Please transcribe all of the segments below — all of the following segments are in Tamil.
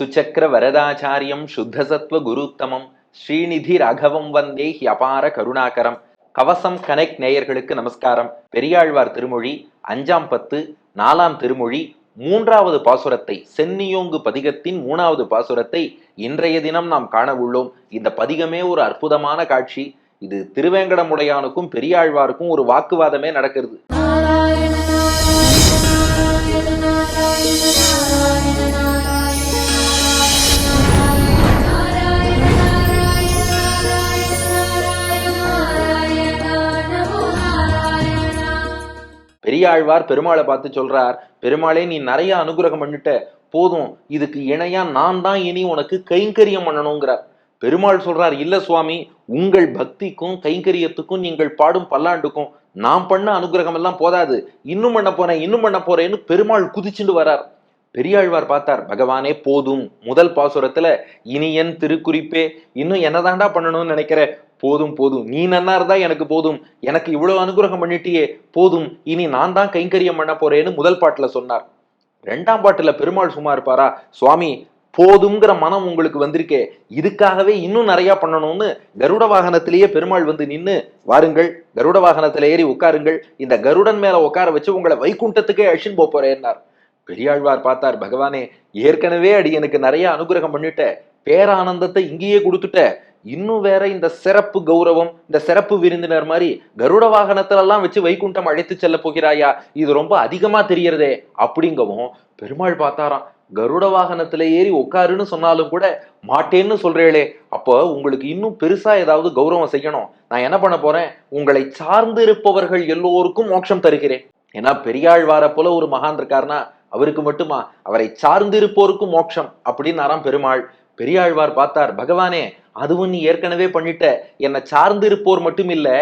சுச்சக்கர வரதாச்சாரியம் சுத்தசத்வ குருத்தமம். ஸ்ரீநிதி ராகவம் வந்தே ஹியபார கருணாகரம். கவசம் கனெக்ட் நேயர்களுக்கு நமஸ்காரம். பெரியாழ்வார் திருமொழி அஞ்சாம் பத்து நாலாம் திருமொழி மூன்றாவது பாசுரத்தை சென்னியோங்கு பதிகத்தின் மூணாவது பாசுரத்தை இன்றைய தினம் நாம் காண உள்ளோம் இந்த பதிகமே ஒரு அற்புதமான காட்சி. இது திருவேங்கடமுடையானுக்கும் பெரியாழ்வாருக்கும் ஒரு வாக்குவாதமே நடக்கிறது. பெரியாழ்வார் பெருமாளை பார்த்து சொல்றார் பெருமாளே நீ நிறைய அனுகிரகம் பண்ணிட்ட போதும் இதுக்கு இணையா நான் தான் இனி உனக்கு கைங்கரியம் பண்ணணுங்கிறார். பெருமாள் சொல்றார் இல்ல சுவாமி உங்கள் பக்திக்கும் கைங்கரியத்துக்கும் நீங்கள் பாடும் பல்லாண்டுக்கும் நான் பண்ண அனுகிரகம் எல்லாம் போதாது. இன்னும் பண்ண போறேன் இன்னும் பண்ண போறேன்னு பெருமாள் குதிச்சுட்டு வரார். பெரியாழ்வார் பார்த்தார் பகவானே போதும். முதல் பாசுரத்துல இனி என் திருக்குறிப்பே இன்னும் என்னதாண்டா பண்ணணும்னு நினைக்கிற? போதும் போதும். நீ நன்னா இருந்தா எனக்கு போதும். எனக்கு இவ்வளவு அனுகிரகம் பண்ணிட்டியே போதும். இனி நான் தான் கைங்கரியம் பண்ண போறேன்னு முதல் பாட்டுல சொன்னார். ரெண்டாம் பாட்டுல பெருமாள் சும்மா இருப்பாரா? சுவாமி போதுங்கிற மனம் உங்களுக்கு வந்திருக்கே. இதுக்காகவே இன்னும் நிறைய பண்ணணும்னு கருட வாகனத்திலேயே பெருமாள் வந்து நின்று வாருங்கள் கருட வாகனத்துல ஏறி உட்காருங்கள். இந்த கருடன் மேல உட்கார வச்சு உங்களை வைகுண்டத்துக்கே அழிச்சுன்னு போப் போறேன்னார். பெரியாழ்வார் பார்த்தார் பகவானே ஏற்கனவே அடி எனக்கு நிறைய அனுகிரகம் பண்ணிட்ட. பேரானந்தத்தை இங்கேயே கொடுத்துட்ட. இன்னும் வேற இந்த சிறப்பு கௌரவம் இந்த சிறப்பு விருந்தினர் மாதிரி கருட வாகனத்திலெல்லாம் வச்சு வைகுண்டம் அழைத்து செல்ல போகிறாயா? இது ரொம்ப அதிகமா தெரியறதே அப்படிங்கவும் பெருமாள் பார்த்தாராம். கருட வாகனத்துல ஏறி உட்காருன்னு சொன்னாலும் கூட மாட்டேன்னு சொல்றேளே அப்போ உங்களுக்கு இன்னும் பெருசா ஏதாவது கௌரவம் செய்யணும். நான் என்ன பண்ண போறேன்? உங்களை சார்ந்து இருப்பவர்கள் எல்லோருக்கும் மோட்சம் தருகிறேன். ஏன்னா பெரியாழ்வார போல ஒரு மகான் இருக்காருன்னா அவருக்கு மட்டுமா? அவரை சார்ந்து இருப்போருக்கும் மோட்சம் அப்படின்னாராம் பெருமாள். பெரியாழ்வார் பார்த்தார் பகவானே அதுவும் நீ ஏற்கனவே பண்ணிட்ட. என்னை சார்ந்து இருப்போர் மட்டும் இல்லை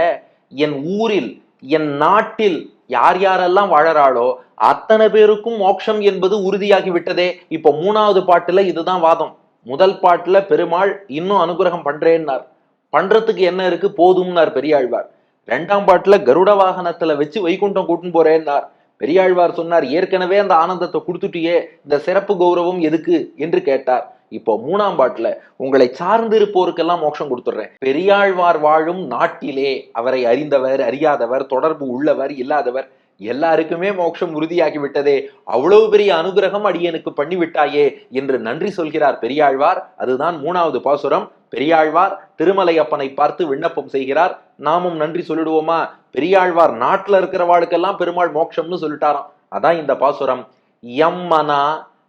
என் ஊரில் என் நாட்டில் யார் யாரெல்லாம் வாழறாளோ அத்தனை பேருக்கும் மோட்சம் என்பது உறுதியாகி விட்டதே. இப்போ மூணாவது பாட்டுல இதுதான் வாதம். முதல் பாட்டுல பெருமாள் இன்னும் அனுகிரகம் பண்றேன்னார். பண்றதுக்கு என்ன இருக்கு? போதும்னார் பெரியாழ்வார். ரெண்டாம் பாட்டுல கருட வாகனத்துல வச்சு வைகுண்டம் கூட்டின்னு போறேன்னார். பெரியாழ்வார் சொன்னார் ஏற்கனவே அந்த ஆனந்தத்தை கொடுத்துட்டியே இந்த சிறப்பு கௌரவம் எதுக்கு? என்று கேட்டார். இப்போ மூணாம் பாட்டுல உங்களை சார்ந்திருப்போருக்கெல்லாம் மோட்சம் கொடுத்துட்றேன். பெரியாழ்வார் வாழும் நாட்டிலே அவரை அறிந்தவர் அறியாதவர் தொடர்பு உள்ளவர் இல்லாதவர் எல்லாருக்குமே மோட்சம் உறுதியாகி விட்டதே அவ்வளவு பெரிய அனுகிரகம் அடியனுக்கு பண்ணிவிட்டாயே என்று நன்றி சொல்கிறார் பெரியாழ்வார். அதுதான் மூணாவது பாசுரம். பெரியாழ்வார் திருமலையப்பனை பார்த்து விண்ணப்பம் செய்கிறார். நாமும் நன்றி சொல்லிடுவோமா? பெரியாழ்வார் நாட்டுல இருக்கிறவாளுக்கெல்லாம் பெருமாள் மோட்சம்னு சொல்லிட்டாராம். அதான் இந்த பாசுரம். எம்மனா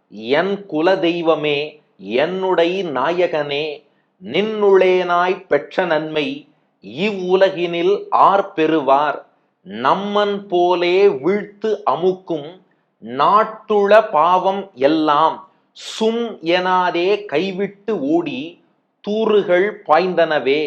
என் குல தெய்வமே என்னுடைய நாயகனே நின்னுளேனாய் பெற்ற நன்மை இவ்வுலகினில் ஆர் பெறுவார். நம்மன் போலே வீழ்த்து அமுக்கும் நாட்டுள பாவம் எல்லாம் சும் எனாதே கைவிட்டு ஓடி தூறுகள் பாய்ந்தனவே.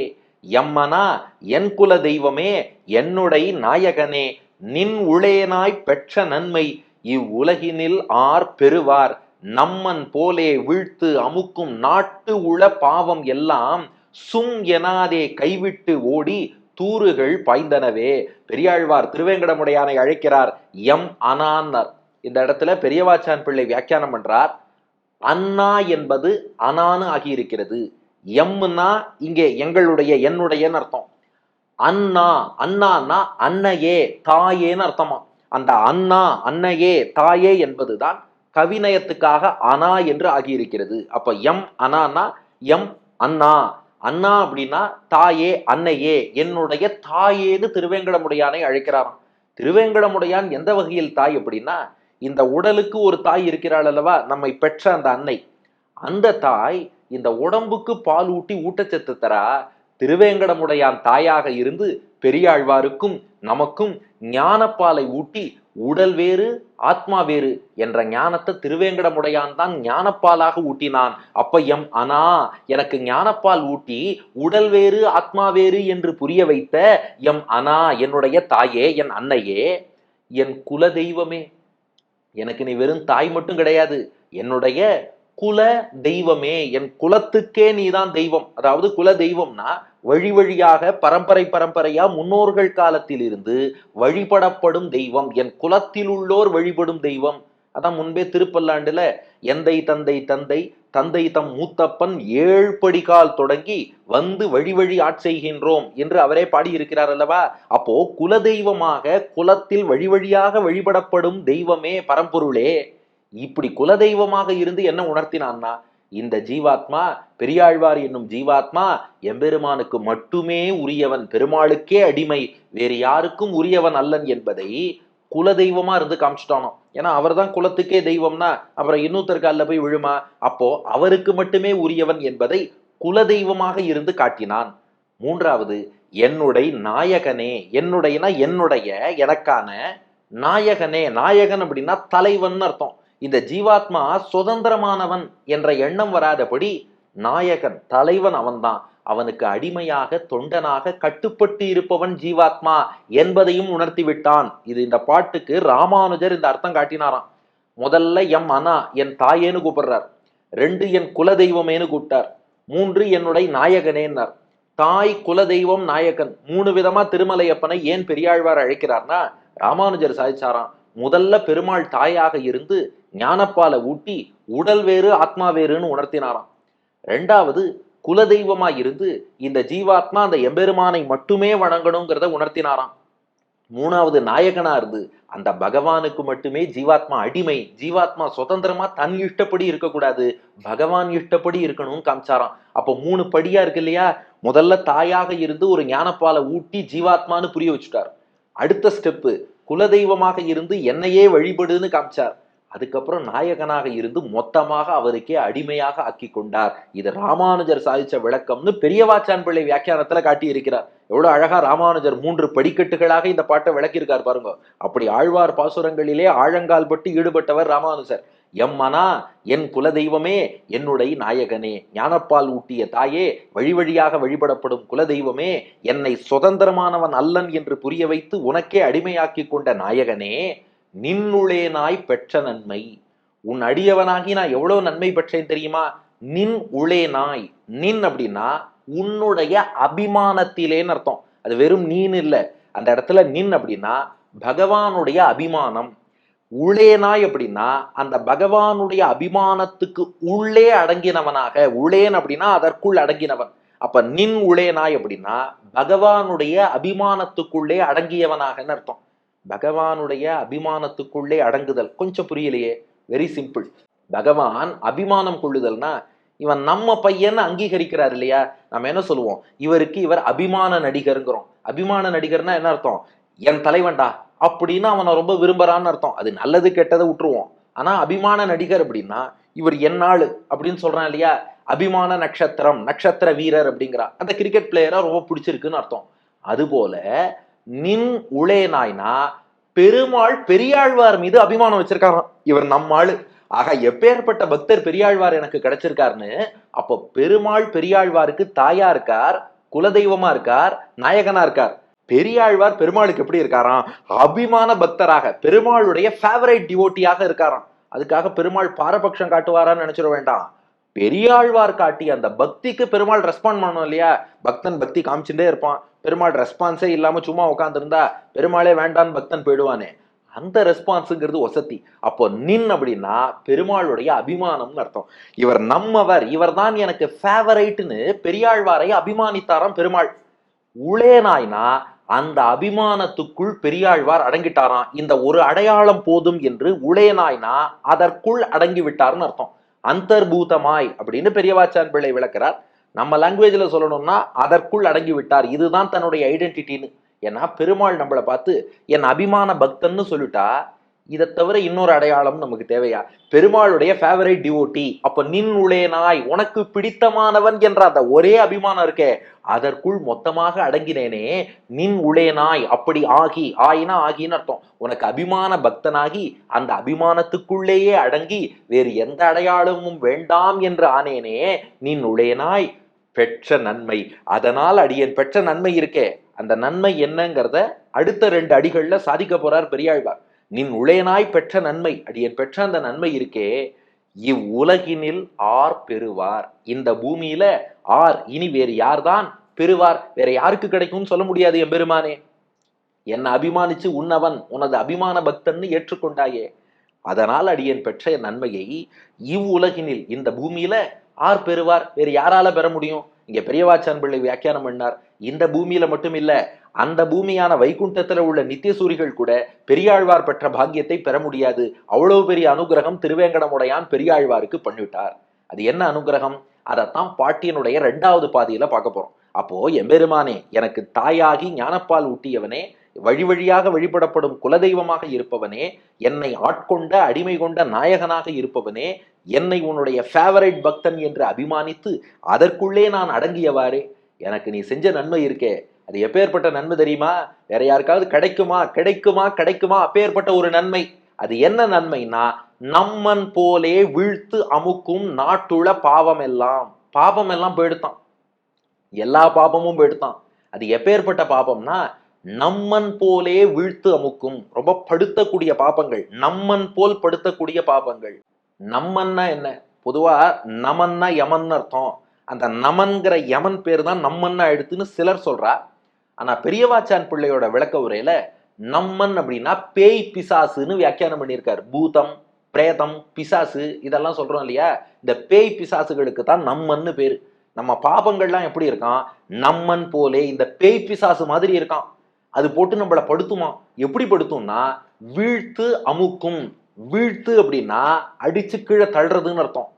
எம்மனா என் குல தெய்வமே என்னுடைய நாயகனே நின் உளேனாய் பெற்ற நன்மை இவ்வுலகினில் ஆர் பெறுவார். நம்மன் போலே வீழ்த்து அமுக்கும் நாட்டு உள பாவம் எல்லாம் சும் எனாதே கைவிட்டு ஓடி தூறுகள் பாய்ந்தனவே. பெரியாழ்வார் திருவேங்கடமுடையானை அழைக்கிறார். எம் அனான்னர். இந்த இடத்துல பெரியவாச்சான் பிள்ளை வியாக்கியானம் பண்றார். அண்ணா என்பது அனானு ஆகியிருக்கிறது. எம்னா இங்கே எங்களுடைய என்னுடையன்னு அர்த்தம். அண்ணா அண்ணான்னா அன்னையே தாயேன்னு அர்த்தமா. அந்த அண்ணா அன்னையே தாயே என்பதுதான் கவிநயத்துக்காக அனா என்று ஆகியிருக்கிறது. அப்ப எம் அனானா எம் அண்ணா. அண்ணா அப்படின்னா தாயே அன்னையே. என்னுடைய தாயேன்னு திருவேங்கடமுடையானை அழைக்கிறாராம். திருவேங்கடமுடையான் எந்த வகையில் தாய் அப்படின்னா இந்த உடலுக்கு ஒரு தாய் இருக்கிறாள் அல்லவா? நம்மை பெற்ற அந்த அன்னை. அந்த தாய் இந்த உடம்புக்கு பால் ஊட்டி ஊட்டச்சத்து தரா திருவேங்கடமுடையான் தாயாக இருந்து பெரியாழ்வாருக்கும் நமக்கும் ஞானப்பாலை ஊட்டி உடல் வேறு ஆத்மா வேறு என்ற ஞானத்தை திருவேங்கடமுடையான் தான் ஞானப்பாலாக ஊட்டினான். அப்ப எம் அனா எனக்கு ஞானப்பால் ஊட்டி உடல் வேறு ஆத்மா வேறு என்று புரிய வைத்த எம் அனா என்னுடைய தாயே என் அன்னையே என் குல தெய்வமே. எனக்கு நீ வெறும் தாய் மட்டும் கிடையாது என்னுடைய குல தெய்வமே. என் குலத்துக்கே நீதான் தெய்வம். அதாவது குல தெய்வம்னா வழி வழியாக பரம்பரை பரம்பரையா முன்னோர்கள் காலத்தில் இருந்து வழிபடப்படும் தெய்வம் என் குலத்தில் உள்ளோர் வழிபடும் தெய்வம். அதான் முன்பே திருப்பல்லாண்டுல எந்தை தந்தை தந்தை தந்தை தம் மூத்தப்பன் ஏழ்படிகால் தொடங்கி வந்து வழி வழி ஆட்செய்கின்றோம் என்று அவரே பாடியிருக்கிறார் அல்லவா? அப்போ குலதெய்வமாக குலத்தில் வழி வழியாக வழிபடப்படும் தெய்வமே பரம்பொருளே. இப்படி குல தெய்வமாக இருந்து என்ன உணர்த்தினான்னா இந்த ஜீவாத்மா பெரியாழ்வார் என்னும் ஜீவாத்மா எம்பெருமானுக்கு மட்டுமே உரியவன் பெருமாளுக்கே அடிமை வேறு யாருக்கும் உரியவன் அல்லன் என்பதை குலதெய்வமா இருந்து காமிச்சிட்டானோ. ஏன்னா அவர் தான் குலத்துக்கே தெய்வம்னா அப்புறம் இன்னொருத்தருக்கு அல்ல போய் விழுமா? அப்போ அவருக்கு மட்டுமே உரியவன் என்பதை குலதெய்வமாக இருந்து காட்டினான். மூன்றாவது என்னுடைய நாயகனே என்னுடையனா என்னுடைய எனக்கான நாயகனே நாயகன் அப்படின்னா தலைவன் அர்த்தம். இந்த ஜீவாத்மா சுதந்திரமானவன் என்ற எண்ணம் வராதபடி நாயகன் தலைவன் அவன்தான். அவனுக்கு அடிமையாக தொண்டனாக கட்டுப்பட்டு இருப்பவன் ஜீவாத்மா என்பதையும் உணர்த்தி விட்டான். இது இந்த பாட்டுக்கு ராமானுஜர் இந்த அர்த்தம் காட்டினாராம். முதல்ல எம் அனா என் தாயேன்னு கூப்பிடுறார். ரெண்டு என் குலதெய்வமேன்னு கூப்பிட்டார். மூன்று என்னுடைய நாயகனேன்னார். தாய் குலதெய்வம் நாயகன் மூணு விதமா திருமலையப்பனை ஏன் பெரியாழ்வார் அழைக்கிறார்னா ராமானுஜர் சாதிச்சாராம். முதல்ல பெருமாள் தாயாக இருந்து ஞானப்பாலை ஊட்டி உடல் வேறு ஆத்மா வேறுன்னு உணர்த்தினாராம். ரெண்டாவது குலதெய்வமா இருந்து இந்த ஜீவாத்மா அந்த எம்பெருமானை மட்டுமே வணங்கணுங்கிறத உணர்த்தினாராம். மூணாவது நாயகனா இருந்து அந்த பகவானுக்கு மட்டுமே ஜீவாத்மா அடிமை ஜீவாத்மா சுதந்திரமா தன் இஷ்டப்படி இருக்கக்கூடாது பகவான் இஷ்டப்படி இருக்கணும்னு காமிச்சாராம். அப்போ மூணு படியா இருக்கு இல்லையா? முதல்ல தாயாக இருந்து ஒரு ஞானப்பாலை ஊட்டி ஜீவாத்மான்னு புரிய வச்சுட்டார். அடுத்த ஸ்டெப்பு குலதெய்வமாக இருந்து என்னையே வழிபடுன்னு காமிச்சார். அதுக்கப்புறம் நாயகனாக இருந்து மொத்தமாக அவருக்கே அடிமையாக ஆக்கி கொண்டார். இது ராமானுஜர் சாதிச்ச விளக்கம்னு பெரியவாச்சான் பிள்ளை வியாக்கியானத்துல காட்டி இருக்கிறார் எவ்வளவு அழகா ராமானுஜர் மூன்று படிக்கட்டுகளாக இந்த பாட்டை விளக்கியிருக்கார் பாருங்க. அப்படி ஆழ்வார் பாசுரங்களிலே ஆழங்கால் பட்டு ஈடுபட்டவர் ராமானுஜர். எம்மனா என் குலதெய்வமே என்னுடைய நாயகனே ஞானப்பால் ஊட்டிய தாயே வழி வழியாக வழிபடப்படும் குலதெய்வமே என்னை சுதந்திரமானவன் அல்லன் என்று புரிய வைத்து உனக்கே அடிமையாக்கி கொண்ட நாயகனே நின்னுளேனாய் பெற்ற நன்மை. உன் அடியவனாகி நான் எவ்வளவு நன்மை பெற்றேன் தெரியுமா? நின் உளேனாய் நின் அப்படின்னா உன்னுடைய அபிமானத்திலேன்னு அர்த்தம். அது வெறும் நீன் இல்லை. அந்த இடத்துல நின் அப்படின்னா பகவானுடைய அபிமானம். உளேனாய் அப்படின்னா அந்த பகவானுடைய அபிமானத்துக்கு உள்ளே அடங்கினவனாக. உளேன் அப்படின்னா அதற்குள் அடங்கினவன். அப்ப நின் உளேனாய் அப்படின்னா பகவானுடைய அபிமானத்துக்குள்ளே அடங்கியவனாகன்னு அர்த்தம். பகவானுடைய அபிமானத்துக்குள்ளே அடங்குதல். கொஞ்சம் புரியலையே? வெரி சிம்பிள் பகவான் அபிமானம் கொள்ளுதல்னா இவன் நம்ம பையன் அங்கீகரிக்கிறார் இல்லையா? நம்ம என்ன சொல்லுவோம்? இவருக்கு இவர் அபிமான நடிகருங்கிறோம். அபிமான நடிகர்னா என்ன அர்த்தம்? என் தலைவன்டா. அப்படின்னு அவனை ரொம்ப விரும்புறான்னு அர்த்தம். அது நல்லது கெட்டதை விட்டுருவோம் ஆனா அபிமான நடிகர் அப்படின்னா இவர் என்னாள் அப்படின்னு சொல்றான் இல்லையா? அபிமான நட்சத்திரம் நட்சத்திர வீரர் அப்படிங்கிறா அந்த கிரிக்கெட் பிளேயரா ரொம்ப பிடிச்சிருக்குன்னு அர்த்தம். அதுபோல நின் உளேனாய்னா பெருமாள் பெரியாழ்வார் மீது அபிமானம் வச்சிருக்காராம். இவர் நம்ம ஆளு ஆக எப்பேற்பட்ட பக்தர் பெரியாழ்வார் எனக்கு கிடைச்சிருக்காருன்னு அப்போ பெருமாள் பெரியாழ்வாருக்கு தாயா இருக்கார் குலதெய்வமா இருக்கார் நாயகனா இருக்கார். பெரியாழ்வார் பெருமாளுக்கு எப்படி இருக்காராம்? அபிமான பக்தராக பெருமாளுடைய ஃபேவரைட் டிவோட்டியாக இருக்காராம். அதுக்காக பெருமாள் பாரபட்சம் காட்டுவாரான்னு நினைச்சிட வேண்டாம். பெரியாழ்வார் காட்டி அந்த பக்திக்கு பெருமாள் ரெஸ்பாண்ட் பண்ணணும் இல்லையா? பக்தன் பக்தி காமிச்சுட்டே இருப்பான். பெருமாள் ரெஸ்பான்ஸே இல்லாம சும்மா உட்காந்துருந்தா பெருமாளே வேண்டான்னு பக்தன் போயிடுவானே. அந்த ரெஸ்பான்ஸுங்கிறது வசதி அப்போ நின் அப்படின்னா பெருமாளுடைய அபிமானம்னு அர்த்தம். இவர் நம்மவர் இவர் தான் எனக்கு ஃபேவரைட்னு பெரியாழ்வாரை அபிமானித்தாராம் பெருமாள். உளேனாய்னா அந்த அபிமானத்துக்குள் பெரியாழ்வார் அடங்கிட்டாராம். இந்த ஒரு அடையாளம் போதும் என்று உளேனாய்னா அதற்குள் அடங்கி விட்டார்னு அர்த்தம். அந்தர்பூதமாய் அப்படின்னு பெரியவாச்சான் பிள்ளை விளக்கிறார். நம்ம லாங்குவேஜில் சொல்லணும்னா அதற்குள் அடங்கி விட்டார் இதுதான் தன்னுடைய ஐடென்டிட்டின்னு ஏன்னா பெருமாள் நம்மளை பார்த்து என் அபிமான பக்தன்னு சொல்லிட்டா இதை தவிர இன்னொரு அடையாளம் நமக்கு தேவையா? பெருமாளுடைய ஃபேவரைட் டிவோட்டி அப்ப நின் உளேனாய் உனக்கு பிடித்தமானவன் என்ற அந்த ஒரே அபிமானம் இருக்கே. அதற்குள் மொத்தமாக அடங்கினேனே நின் உளேனாய் அப்படி ஆகி ஆயினா ஆகின்னு அர்த்தம். உனக்கு அபிமான பக்தனாகி அந்த அபிமானத்துக்குள்ளேயே அடங்கி வேறு எந்த அடையாளமும் வேண்டாம் என்று ஆனேனே நின் உளேனாய் பெற்ற நன்மை. அதனால் அடியேன் பெற்ற நன்மை இருக்கே. அந்த நன்மை என்னங்கிறத அடுத்த ரெண்டு அடிகள்ல சாதிக்க போறார் பெரியாழ்வார். நின் உளையனாய் பெற்ற நன்மை அடியன் பெற்ற அந்த நன்மை இருக்கே இவ்வுலகினில் ஆர் பெறுவார். இந்த பூமியில ஆர் இனி வேறு யார்தான் பெறுவார்? வேற யாருக்கு கிடைக்கும்னு சொல்ல முடியாது என் பெருமானே. என்னை அபிமானிச்சு உன்னவன் உனது அபிமான பக்தன்னு ஏற்றுக்கொண்டாயே. அதனால் அடியன் பெற்ற நன்மையை இவ்வுலகினில் இந்த பூமியில ஆர் பெறுவார். வேறு யாரால பெற முடியும்? இங்க பெரியவாச்சான் பிள்ளை வியாக்கியானம் பண்ணார். இந்த பூமியில மட்டும் இல்ல அந்த பூமியான வைகுண்டத்தில் உள்ள நித்தியசூரிகள் கூட பெரியாழ்வார் பெற்ற பாக்கியத்தை பெற முடியாது. அவ்வளவு பெரிய அனுகிரகம் திருவேங்கடமுடையான் பெரியாழ்வாருக்கு பண்ணிவிட்டார். அது என்ன அனுகிரகம்? அதைத்தான் பாட்டியனுடைய ரெண்டாவது பாதியில பார்க்க போறோம். அப்போ எம்பெருமானே எனக்கு தாயாகி ஞானப்பால் ஊட்டியவனே வழி வழியாக வழிபடப்படும் குலதெய்வமாக இருப்பவனே என்னை ஆட்கொண்ட அடிமை கொண்ட நாயகனாக இருப்பவனே என்னை உன்னுடைய ஃபேவரைட் பக்தன் என்று அபிமானித்து அதற்குள்ளே நான் அடங்கியவாறே. எனக்கு நீ செஞ்ச நன்மை இருக்கே. அது எப்பேற்பட்ட நன்மை தெரியுமா? வேற யாருக்காவது கிடைக்குமா? கிடைக்குமா? கிடைக்குமா? அப்பேற்பட்ட ஒரு நன்மை. அது என்ன நன்மைனா நம்மன் போலே வீழ்த்து அமுக்கும் நாட்டுள பாவம் எல்லாம் பாபம் எல்லாம் போயிடுத்தான் எல்லா பாபமும் போயிடுத்தான் அது எப்பேற்பட்ட பாபம்னா நம்மன் போலே வீழ்த்து அமுக்கும் ரொம்ப படுத்தக்கூடிய பாபங்கள். நம்மன் போல் படுத்தக்கூடிய பாபங்கள். நம்மன்னா என்ன? பொதுவா நமன்னா யமன் அர்த்தம். அந்த நமன்கிற யமன் பேர் தான் நம்மன்னா எடுத்துன்னு சிலர் சொல்றா. ஆனா பெரியவாச்சான் பிள்ளையோட விளக்க உரையில நம்மன் அப்படின்னா பேய் பிசாசுன்னு வியாக்கியானம் பண்ணியிருக்கார். பூதம் பிரேதம் பிசாசு இதெல்லாம் சொல்றோம் இல்லையா? இந்த பேய் பிசாசுகளுக்கு தான் நம்மன்னு பேரு. நம்ம பாபங்கள்லாம் எப்படி இருக்கான்? நம்மன் போலே இந்த பேய் பிசாசு மாதிரி இருக்கான். அது போட்டு நம்மளை படுத்துமா எப்படி படுத்தும்னா வீழ்த்து அமுக்கும். வீழ்த்து அப்படின்னா அடிச்சு கீழே தள்ளுறதுன்னு அர்த்தம்.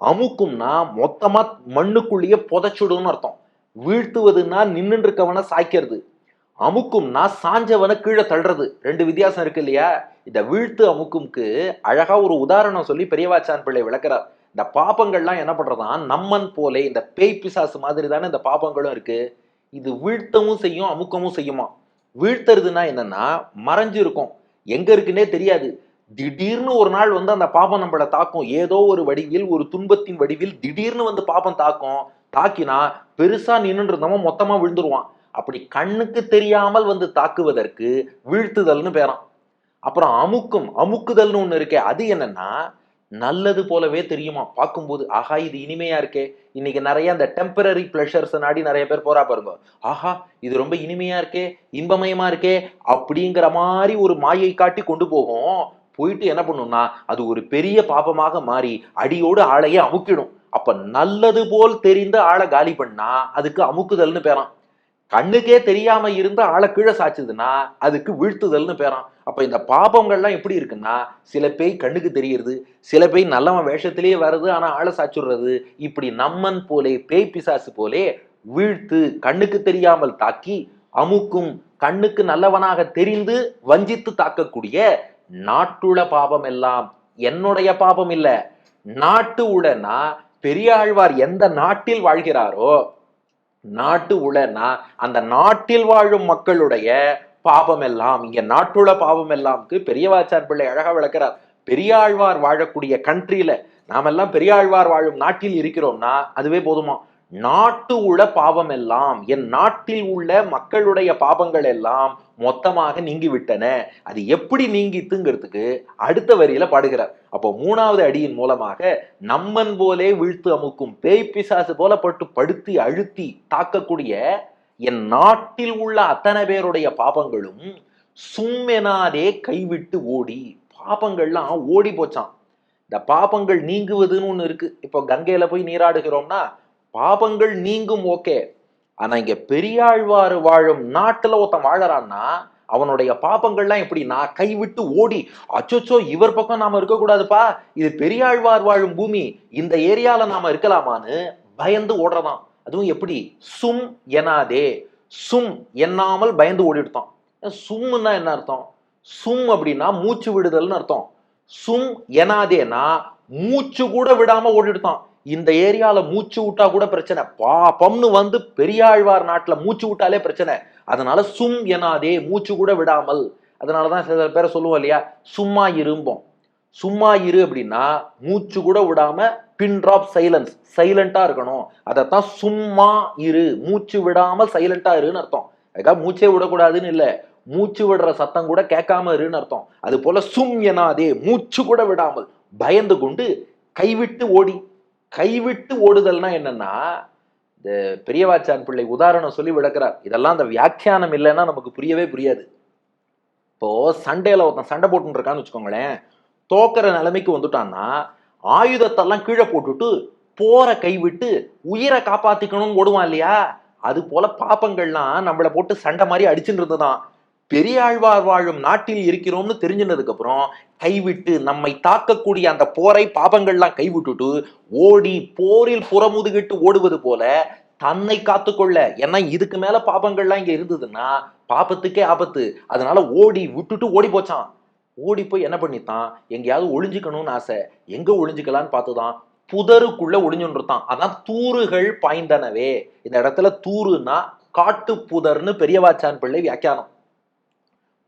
அமுக்கும்னா மொத்தமா மண்ணுக்குள்ளேயே புதைச்சுடுன்னு அர்த்தம். வீழ்த்துவதுன்னா நின்னுட்டு இருக்கவனை சாய்க்கிறது அமுக்கும்னா சாஞ்சவனை கீழே தள்ளுறது. ரெண்டு வித்தியாசம் இருக்கு இல்லையா? இந்த வீழ்த்து அமுக்கும்க்கு அழகா ஒரு உதாரணம் சொல்லி பெரியவாச்சான் பிள்ளை விளக்குறார். இந்த பாப்பங்கள்லாம் என்ன பண்றதான் நம்மன் போலே இந்த பேய் பிசாசு மாதிரி தானே இந்த பாப்பங்களும் இருக்கு. இது வீழ்த்தவும் செய்யும் அமுக்கமும் செய்யுமா? வீழ்த்துறதுன்னா என்னன்னா மறைஞ்சு இருக்கும். எங்க இருக்குன்னே தெரியாது. திடீர்னு ஒரு நாள் வந்து அந்த பாப்பம் நம்மளை தாக்கும். ஏதோ ஒரு வடிவில் ஒரு துன்பத்தின் வடிவில் திடீர்னு வந்து பாபம் தாக்கும். தாக்கினா பெருசா நின்று இருந்தவன் மொத்தமா விழுந்துருவான். அப்படி கண்ணுக்கு தெரியாமல் வந்து தாக்குவதற்கு வீழ்த்துதல்னு பேரான். அப்புறம் அமுக்கும் அமுக்குதல்னு ஒண்ணு இருக்கே அது என்னன்னா நல்லது போலவே தெரியுமா பார்க்கும்போது ஆஹா இது இனிமையா இருக்கே. இன்னைக்கு நிறைய அந்த டெம்பரரி பிளஷர்ஸ் நாடி நிறைய பேர் போறா பாருங்க. ஆஹா இது ரொம்ப இனிமையா இருக்கே இன்பமயமா இருக்கே அப்படிங்கிற மாதிரி ஒரு மாயை காட்டி கொண்டு போகும். போயிட்டு என்ன பண்ணும்னா அது ஒரு பெரிய பாபமாக மாறி அடியோடு ஆளையே அமுக்கிடும். அப்ப நல்லது போல் தெரிந்த ஆளை காலி பண்ணா அதுக்கு அமுக்குதல்னு பேராம் கண்ணுக்கே தெரியாம இருந்த ஆளை கீழே சாச்சுதுன்னா அதுக்கு வீழ்த்துதல்னு பேராம் அப்ப இந்த பாபங்கள்லாம் எப்படி இருக்குன்னா சில பேய் கண்ணுக்கு தெரியுது சில பேய் நல்லவன் வேஷத்திலேயே வருது ஆனா ஆளை சாச்சுடுறது இப்படி நம்மன் போலே பேய் பிசாசு போலே வீழ்த்து கண்ணுக்கு தெரியாமல் தாக்கி அமுக்கும் கண்ணுக்கு நல்லவனாக தெரிந்து வஞ்சித்து தாக்கக்கூடிய நாட்டுள பாபம் எல்லாம். என்னுடைய பாபம் இல்ல. நாட்டு உடனா பெரியாழ்வார் எந்த நாட்டில் வாழ்கிறாரோ நாட்டு உளனா அந்த நாட்டில் வாழும் மக்களுடைய பாபம் எல்லாம் இங்க நாட்டுள்ள பாவம் எல்லாம்க்கு பெரியவாச்சார் பிள்ளை அழகா விளக்குறார். பெரியாழ்வார் வாழக்கூடிய கண்ட்ரியில நாமெல்லாம் பெரியாழ்வார் வாழும் நாட்டில் இருக்கிறோம்னா அதுவே போதுமா? நாட்டு உள்ள பாவம் எல்லாம் என் நாட்டில் உள்ள மக்களுடைய பாவங்கள் எல்லாம் மொத்தமாக நீங்கி விட்டன அது எப்படி நீங்கித்துங்கிறதுக்கு அடுத்த வரியில பாடுகிறார். அப்போ மூணாவது அடியின் மூலமாக நம்மன் போலே வீழ்த்து அமுக்கும் பேய் பிசாசு போல பட்டு படுத்தி அழுத்தி தாக்கக்கூடிய என் நாட்டில் உள்ள அத்தனை பேருடைய பாபங்களும் சும்மெனாதே கைவிட்டு ஓடி பாபங்கள்லாம் ஓடி போச்சான் இந்த பாபங்கள் நீங்குவதுன்னு ஒன்று இருக்கு. இப்போ கங்கையில போய் நீராடுகிறோம்னா பாபங்கள் நீங்கும் ஓகே. ஆனா இங்க பெரியாழ்வார் வாழும் நாட்டுல ஒருத்தன் வாழறான்னா அவனுடைய பாபங்கள்லாம் எப்படின்னா கைவிட்டு ஓடி அச்சோச்சோ இவர் பக்கம் நாம இருக்கக்கூடாதுப்பா. இது பெரியாழ்வார் வாழும் பூமி இந்த ஏரியால நாம இருக்கலாமான்னு பயந்து ஓடுறதாம் அதுவும் எப்படி? சும் எனாதே. சும் எண்ணாமல் பயந்து ஓடிடுத்தான் சும்னா என்ன அர்த்தம்? சும் அப்படின்னா மூச்சு விடுதல்னு அர்த்தம். சும் எனாதேனா மூச்சு கூட விடாம ஓடிடுத்தான் இந்த ஏரியால மூச்சு விட்டா கூட பிரச்சனை. பாப்பம்னு வந்து பெரியாழ்வார் நாட்டுல மூச்சு விட்டாலே பிரச்சனை. அதனால சும் எனாதே மூச்சு கூட விடாமல். அதனாலதான் சில பேரை சொல்லுவோம் இல்லையா? சும்மா இரும்போம். சும்மா இரு அப்படின்னா மூச்சு கூட விடாம பின் ட்ராப் சைலன்ஸ் சைலண்டா இருக்கணும். அதைத்தான் சும்மா இரு மூச்சு விடாம சைலண்டா இருன்னு அர்த்தம். அதுக்காக மூச்சே விடக்கூடாதுன்னு இல்ல. மூச்சு விடுற சத்தம் கூட கேட்காம இருன்னு அர்த்தம். அது போல சும் எனாதே மூச்சு கூட விடாமல் பயந்து கொண்டு கைவிட்டு ஓடி. கைவிட்டு ஓடுதல்னா என்னன்னா இந்த பெரியவாச்சான் பிள்ளை உதாரணம் சொல்லி விளக்குறார். இதெல்லாம் அந்த வியாக்கியானம் இல்லைன்னா நமக்கு புரியவே புரியாது. இப்போ சண்டையில ஒருத்தன் சண்டை போட்டுன்னு இருக்கான்னு வச்சுக்கோங்களேன் தோக்கிற நிலைமைக்கு வந்துட்டான்னா ஆயுதத்தெல்லாம் கீழே போட்டுட்டு போற கைவிட்டு உயிரை காப்பாத்திக்கணும்னு ஓடுவான் இல்லையா? அது போல பாப்பங்கள்லாம் நம்மளை போட்டு சண்டை மாதிரி அடிச்சுட்டு இருந்ததுதான் பெரியாழ்வார் வாழும் நாட்டில் இருக்கிறோம்னு தெரிஞ்சினதுக்கு அப்புறம் கைவிட்டு நம்மை தாக்கக்கூடிய அந்த போரை பாபங்கள்லாம் கைவிட்டுட்டு ஓடி போரில் புறமுதுகிட்டு ஓடுவது போல தன்னை காத்துக்கொள்ள. ஏன்னா இதுக்கு மேல பாபங்கள்லாம் இங்க இருந்ததுன்னா பாபத்துக்கே ஆபத்து. அதனால ஓடி விட்டுட்டு ஓடி போச்சான் ஓடி போய் என்ன பண்ணித்தான்? எங்கேயாவது ஒளிஞ்சுக்கணும்னு ஆசை. எங்க ஒளிஞ்சுக்கலான்னு பார்த்துதான் புதருக்குள்ள ஒளிஞ்சுன்றான் அதான் தூறுகள் பாய்ந்தனவே. இந்த இடத்துல தூறுனா காட்டு புதர்னு பெரியவாச்சான் பிள்ளை வியாக்கியானம்.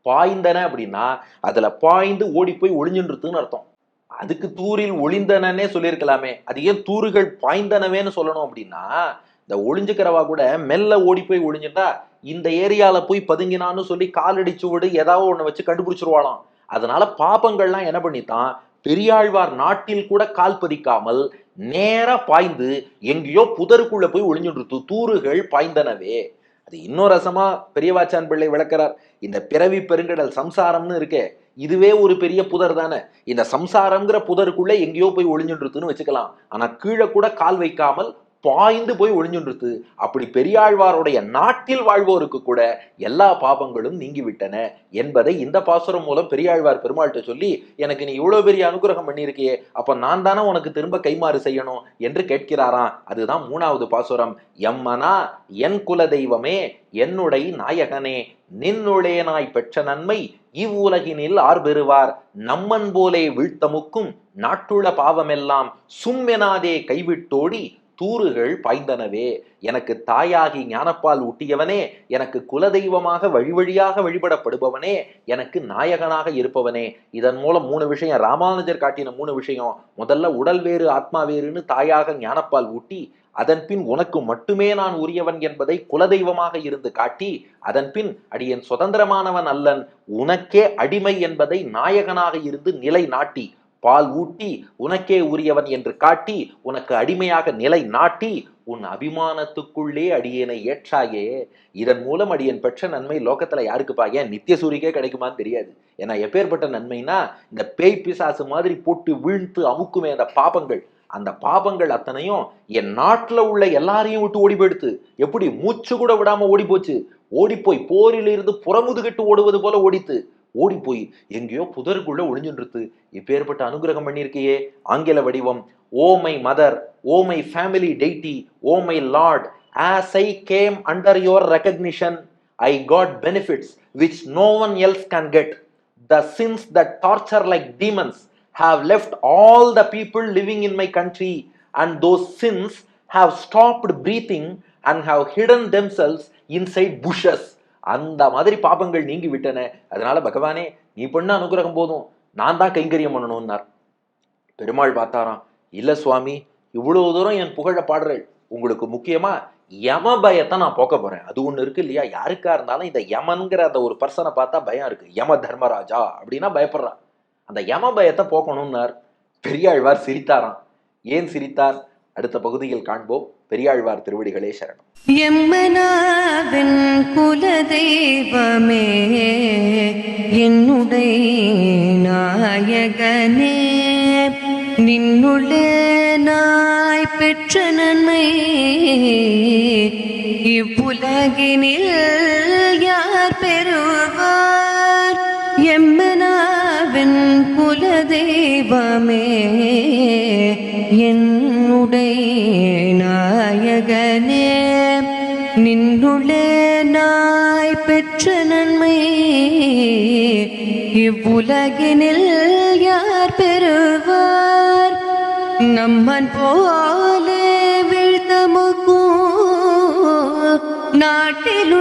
பாய்ந்தன அப்படின்னா அதுல பாய்ந்து ஓடி போய் ஒளிஞ்சுன்றதுன்னு அர்த்தம். அதுக்கு தூரில் ஒளிந்தனன்னே சொல்லியிருக்கலாமே. அது ஏன் தூறுகள் பாய்ந்தனவேன்னு சொல்லணும் அப்படின்னா இந்த ஒளிஞ்சுக்கிறவா கூட மெல்ல ஓடி போய் ஒளிஞ்சுட்டா இந்த ஏரியால போய் பதுங்கினான்னு சொல்லி காலடிச்சு விடு ஏதாவது ஒன்று வச்சு கண்டுபிடிச்சிருவாளாம். அதனால பாப்பங்கள்லாம் என்ன பண்ணித்தான் பெரியாழ்வார் நாட்டில் கூட கால் பதிக்காமல் நேரா பாய்ந்து எங்கேயோ புதருக்குள்ள போய் ஒளிஞ்சுட்டு தூறுகள் பாய்ந்தனவே. அது இன்னொரு ரசமா பெரியவாச்சான் பிள்ளை விளக்குறார். இந்த பிறவி பெருங்கடல் சம்சாரம்னு இருக்கே இதுவே ஒரு பெரிய புதர் தானே. இந்த சம்சாரம்ங்கிற புதருக்குள்ள எங்கேயோ போய் ஒளிஞ்சுன்றுத்துன்னு வச்சுக்கலாம். ஆனா கீழே கூட கால் வைக்காமல் பாய்ந்து போய் ஒழிஞ்சுன்றது அப்படி பெரியாழ்வாருடைய நாட்டில் வாழ்வோருக்கு கூட எல்லா பாபங்களும் நீங்கிவிட்டன என்பதை இந்த பாசுரம் மூலம் பெரியாழ்வார் பெருமாள்கிட்ட சொல்லி எனக்கு நீ இவ்வளவு பெரிய அனுகிரகம் பண்ணியிருக்கியே அப்ப நான் தானே உனக்கு திரும்ப கைமாறு செய்யணும்? என்று கேட்கிறாராம். அதுதான் மூணாவது பாசுரம். எம்மனா என் குல தெய்வமே என்னுடைய நாயகனே நின்னுளேனாய் பெற்ற நன்மை இவ்வுலகினில் ஆர் பெறுவார். நம்மன் போலே வீழ்த்தமுக்கும் நாட்டுள்ள பாவமெல்லாம் சும்மெனாதே கைவிட்டோடி தூறுகள் பாய்ந்தனவே. எனக்கு தாயாகி ஞானப்பால் ஊட்டியவனே எனக்கு குலதெய்வமாக வழி வழியாக வழிபடப்படுபவனே எனக்கு நாயகனாக இருப்பவனே. இதன் மூலம் மூணு விஷயம் ராமானுஜர் காட்டின மூணு விஷயம். முதல்ல உடல் வேறு ஆத்மா வேறுன்னு தாயாக ஞானப்பால் ஊட்டி அதன்பின் உனக்கு மட்டுமே நான் உரியவன் என்பதை குலதெய்வமாக இருந்து காட்டி அதன்பின் அடியன் சுதந்திரமானவன் அல்லன் உனக்கே அடிமை என்பதை நாயகனாக இருந்து நிலை நாட்டி பால் ஊட்டி உனக்கே உரியவன் என்று காட்டி உனக்கு அடிமையாக நிலை நாட்டி உன் அபிமானத்துக்குள்ளே அடியேனை ஏற்றாயே. இதன் மூலம் அடியன் பெற்ற நன்மை லோகத்துல யாருக்குப்பா? ஏன் நித்திய சூரிக்கே கிடைக்குமான்னு தெரியாது. ஏன்னா எப்பேற்பட்ட நன்மைனா இந்த பேய் பிசாசு மாதிரி போட்டு வீழ்த்து அமுக்குமே அந்த பாபங்கள். அந்த பாபங்கள் அத்தனையும் என் நாட்டுல உள்ள எல்லாரையும் விட்டு ஓடி போயிடுத்து. எப்படி? மூச்சு கூட விடாம ஓடி போச்சு ஓடி போய் புறமுதுகிட்டு ஓடுவது போல ஓடித்து. ஓடி போய் எங்கேயோ புதருக்குள்ளே ஒளிஞ்சுன்றது இப்பேற்பட்ட அனுகிரகம் பண்ணியிருக்கையே ஆங்கில வடிவம் ஓ my mother oh my family deity oh my lord as I came under your recognition I got benefits which no one else can get the sins the torture like demons have left all the people living in my country and those sins have stopped breathing and have hidden themselves inside bushes அந்த மாதிரி பாபங்கள் நீங்கி விட்டன அதனால பகவானே நீ பண்ண அனுகிரகம் போதும். நான் தான் கைங்கரியம் பண்ணணும்னார். பெருமாள் பார்த்தாராம் இல்ல சுவாமி இவ்வளவு தூரம் என் புகழ பாடுறேன் உங்களுக்கு முக்கியமா யம பயத்தை நான் போக்க போறேன். அது ஒண்ணு இருக்கு இல்லையா? யாருக்கா இருந்தாலும் இந்த யமன்கிற அந்த ஒரு பர்சனை பார்த்தா பயம் இருக்கு. யம தர்மராஜா அப்படின்னா பயப்படுறான். அந்த யம பயத்தை போக்கணும்னார். பெரியாழ்வார் சிரித்தாராம். ஏன் சிரித்தார்? அடுத்த பகுதியில் காண்போம். பெரியாழ்வார் திருவடிகளே சரணம். எம்மனாவின் குலதெய்வமே என்னுடைய நாயகனே நின்னுடைய நாய் பெற்ற நன்மை இவ்வுலகினில் யார் பெறுவார்? எம்மனாவின் குலதெய்வமே உடை நாயகனே நின்னுளே நாய் பெற்ற நன்மை. இவ்வுலகினில் யார் பெறுவார்? நம்மன் போலே வீழ்த்தமுக்கும் நாட்டில்